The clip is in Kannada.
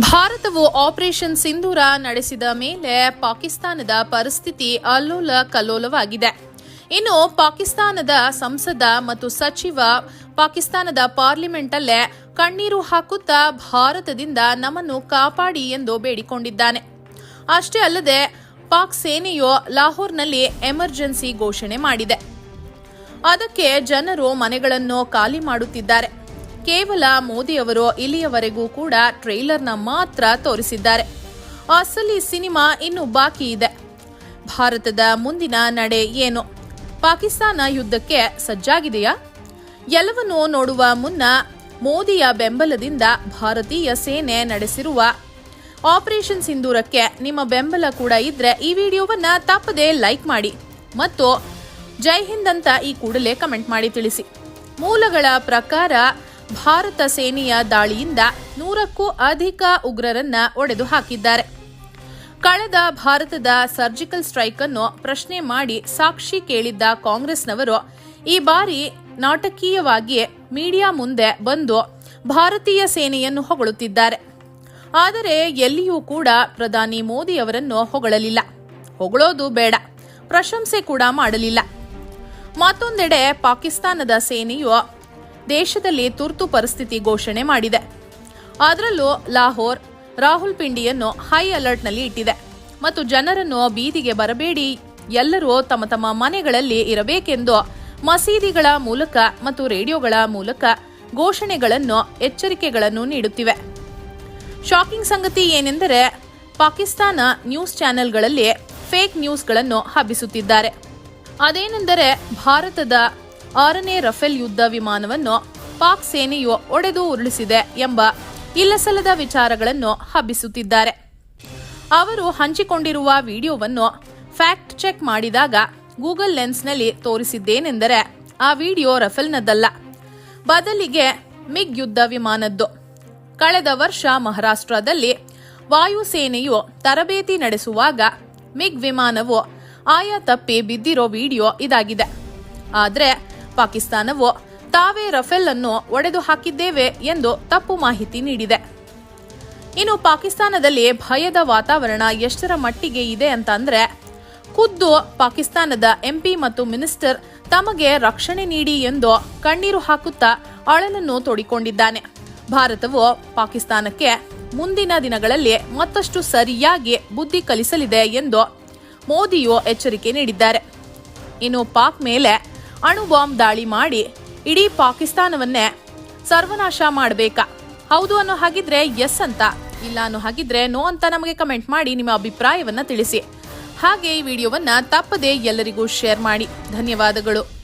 ಭಾರತವು ಆಪರೇಷನ್ ಸಿಂಧೂರ ನಡೆಸಿದ ಮೇಲೆ ಪಾಕಿಸ್ತಾನದ ಪರಿಸ್ಥಿತಿ ಅಲ್ಲೋಲ ಕಲ್ಲೋಲವಾಗಿದೆ. ಇನ್ನು ಪಾಕಿಸ್ತಾನದ ಸಂಸದ ಮತ್ತು ಸಚಿವ ಪಾಕಿಸ್ತಾನದ ಪಾರ್ಲಿಮೆಂಟಲ್ಲೇ ಕಣ್ಣೀರು ಹಾಕುತ್ತಾ ಭಾರತದಿಂದ ನಮ್ಮನ್ನು ಕಾಪಾಡಿ ಎಂದು ಬೇಡಿಕೊಂಡಿದ್ದಾನೆ. ಅಷ್ಟೇ ಅಲ್ಲದೆ ಪಾಕ್ ಸೇನೆಯು ಲಾಹೋರ್ನಲ್ಲಿ ಎಮರ್ಜೆನ್ಸಿ ಘೋಷಣೆ ಮಾಡಿದೆ. ಅದಕ್ಕೆ ಜನರು ಮನೆಗಳನ್ನು ಖಾಲಿ ಮಾಡುತ್ತಿದ್ದಾರೆ. ಕೇವಲ ಮೋದಿಯವರು ಇಲ್ಲಿಯವರೆಗೂ ಕೂಡ ಟ್ರೈಲರ್ನ ಮಾತ್ರ ತೋರಿಸಿದ್ದಾರೆ. ಅಸಲಿ ಸಿನಿಮಾ ಇನ್ನು ಬಾಕಿ ಇದೆ. ಭಾರತದ ಮುಂದಿನ ನಡೆ ಏನು? ಪಾಕಿಸ್ತಾನ ಯುದ್ಧಕ್ಕೆ ಸಜ್ಜಾಗಿದೆಯಾ? ಎಲ್ಲವನ್ನೂ ನೋಡುವ ಮುನ್ನ ಮೋದಿಯ ಬೆಂಬಲದಿಂದ ಭಾರತೀಯ ಸೇನೆ ನಡೆಸಿರುವ ಆಪರೇಷನ್ ಸಿಂಧೂರಕ್ಕೆ ನಿಮ್ಮ ಬೆಂಬಲ ಕೂಡ ಇದ್ರೆ ಈ ವಿಡಿಯೋವನ್ನ ತಪ್ಪದೆ ಲೈಕ್ ಮಾಡಿ ಮತ್ತು ಜೈ ಹಿಂದ್ ಅಂತ ಈ ಕೂಡಲೇ ಕಮೆಂಟ್ ಮಾಡಿ ತಿಳಿಸಿ. ಮೂಲಗಳ ಪ್ರಕಾರ ಭಾರತ ಸೇನೆಯ ದಾಳಿಯಿಂದ ನೂರಕ್ಕೂ ಅಧಿಕ ಉಗ್ರರನ್ನ ಒಡೆದು ಹಾಕಿದ್ದಾರೆ. ಕಳೆದ ಭಾರತದ ಸರ್ಜಿಕಲ್ ಸ್ಟ್ರೈಕ್ ಅನ್ನು ಪ್ರಶ್ನೆ ಮಾಡಿ ಸಾಕ್ಷಿ ಕೇಳಿದ್ದ ಕಾಂಗ್ರೆಸ್ನವರು, ಈ ಬಾರಿ ನಾಟಕೀಯವಾಗಿ ಮೀಡಿಯಾ ಮುಂದೆ ಬಂದು ಭಾರತೀಯ ಸೇನೆಯನ್ನು ಹೊಗಳುತ್ತಿದ್ದಾರೆ. ಆದರೆ ಎಲ್ಲಿಯೂ ಕೂಡ ಪ್ರಧಾನಿ ಮೋದಿ ಅವರನ್ನು ಹೊಗಳಲಿಲ್ಲ. ಹೊಗಳೋದು ಬೇಡ, ಪ್ರಶಂಸೆ ಕೂಡ ಮಾಡಲಿಲ್ಲ. ಮತ್ತೊಂದೆಡೆ ಪಾಕಿಸ್ತಾನದ ಸೇನೆಯು ದೇಶದಲ್ಲಿ ತುರ್ತು ಪರಿಸ್ಥಿತಿ ಘೋಷಣೆ ಮಾಡಿದೆ. ಅದರಲ್ಲೂ ಲಾಹೋರ್ ರಾಹುಲ್ ಪಿಂಡಿಯನ್ನು ಹೈ ಅಲರ್ಟ್ನಲ್ಲಿ ಇಟ್ಟಿದೆ. ಮತ್ತು ಜನರನ್ನು ಬೀದಿಗೆ ಬರಬೇಡಿ. ಎಲ್ಲರೂ ತಮ್ಮ ತಮ್ಮ ಮನೆಗಳಲ್ಲಿ ಇರಬೇಕೆಂದು ಮಸೀದಿಗಳ ಮೂಲಕ ಮತ್ತು ರೇಡಿಯೋಗಳ ಮೂಲಕ ಘೋಷಣೆಗಳನ್ನು, ಎಚ್ಚರಿಕೆಗಳನ್ನು ನೀಡುತ್ತಿವೆ. ಶಾಕಿಂಗ್ ಸಂಗತಿ ಏನೆಂದರೆ, ಪಾಕಿಸ್ತಾನ ನ್ಯೂಸ್ ಚಾನೆಲ್ಗಳಲ್ಲಿ ಫೇಕ್ ನ್ಯೂಸ್ಗಳನ್ನು ಹಬ್ಬಿಸುತ್ತಿದ್ದಾರೆ. ಅದೇನೆಂದರೆ, ಭಾರತದ ಆರನೇ ರಫೇಲ್ ಯುದ್ಧ ವಿಮಾನವನ್ನು ಪಾಕ್ ಸೇನೆಯು ಒಡೆದು ಉರುಳಿಸಿದೆ ಎಂಬ ಇಲ್ಲಸಲ್ಲದ ವಿಚಾರಗಳನ್ನು ಹಬ್ಬಿಸುತ್ತಿದ್ದಾರೆ. ಅವರು ಹಂಚಿಕೊಂಡಿರುವ ವಿಡಿಯೋವನ್ನು ಫ್ಯಾಕ್ಟ್ ಚೆಕ್ ಮಾಡಿದಾಗ ಗೂಗಲ್ ಲೆನ್ಸ್ನಲ್ಲಿ ತೋರಿಸಿದ್ದೇನೆಂದರೆ ಆ ವಿಡಿಯೋ ರಫೇಲ್ನದ್ದಲ್ಲ. ಬದಲಿಗೆ ಮಿಗ್ ಯುದ್ಧ ವಿಮಾನದ್ದು. ಕಳೆದ ವರ್ಷ ಮಹಾರಾಷ್ಟ್ರದಲ್ಲಿ ವಾಯುಸೇನೆಯು ತರಬೇತಿ ನಡೆಸುವಾಗ ಮಿಗ್ ವಿಮಾನವು ಆಯಾ ತಪ್ಪಿ ಬಿದ್ದಿರೋ ವಿಡಿಯೋ ಇದಾಗಿದೆ. ಆದರೆ ಪಾಕಿಸ್ತಾನವು ತಾವೇ ರಫೇಲ್ ಅನ್ನು ಒಡೆದು ಹಾಕಿದ್ದೇವೆ ಎಂದು ತಪ್ಪು ಮಾಹಿತಿ ನೀಡಿದೆ. ಇನ್ನು ಪಾಕಿಸ್ತಾನದಲ್ಲಿ ಭಯದ ವಾತಾವರಣ ಎಷ್ಟರ ಮಟ್ಟಿಗೆ ಇದೆ ಅಂತ ಅಂದ್ರೆ ಖುದ್ದು ಪಾಕಿಸ್ತಾನದ ಎಂಪಿ ಮತ್ತು ಮಿನಿಸ್ಟರ್ ತಮಗೆ ರಕ್ಷಣೆ ನೀಡಿ ಎಂದು ಕಣ್ಣೀರು ಹಾಕುತ್ತಾ ಅಳಲನ್ನು ತೋಡಿಕೊಂಡಿದ್ದಾನೆ. ಭಾರತವು ಪಾಕಿಸ್ತಾನಕ್ಕೆ ಮುಂದಿನ ದಿನಗಳಲ್ಲಿ ಮತ್ತಷ್ಟು ಸರಿಯಾಗಿ ಬುದ್ಧಿ ಕಲಿಸಲಿದೆ ಎಂದು ಮೋದಿಯು ಎಚ್ಚರಿಕೆ ನೀಡಿದ್ದಾರೆ. ಇನ್ನು ಪಾಕ್ ಮೇಲೆ ಅಣು ಬಾಂಬ್ ದಾಳಿ ಮಾಡಿ ಇಡೀ ಪಾಕಿಸ್ತಾನವನ್ನೇ ಸರ್ವನಾಶ ಮಾಡಬೇಕಾ? ಹೌದು ಅನ್ನೋ ಹಾಗಿದ್ರೆ ಎಸ್ ಅಂತ. ಇಲ್ಲ ಅನ್ನೋ ಹಾಗಿದ್ರೆ ನೋ ಅಂತ ನಮಗೆ ಕಮೆಂಟ್ ಮಾಡಿ ನಿಮ್ಮ ಅಭಿಪ್ರಾಯವನ್ನ ತಿಳಿಸಿ. ಹಾಗೆ ಈ ವಿಡಿಯೋವನ್ನ ತಪ್ಪದೆ ಎಲ್ಲರಿಗೂ ಶೇರ್ ಮಾಡಿ. ಧನ್ಯವಾದಗಳು.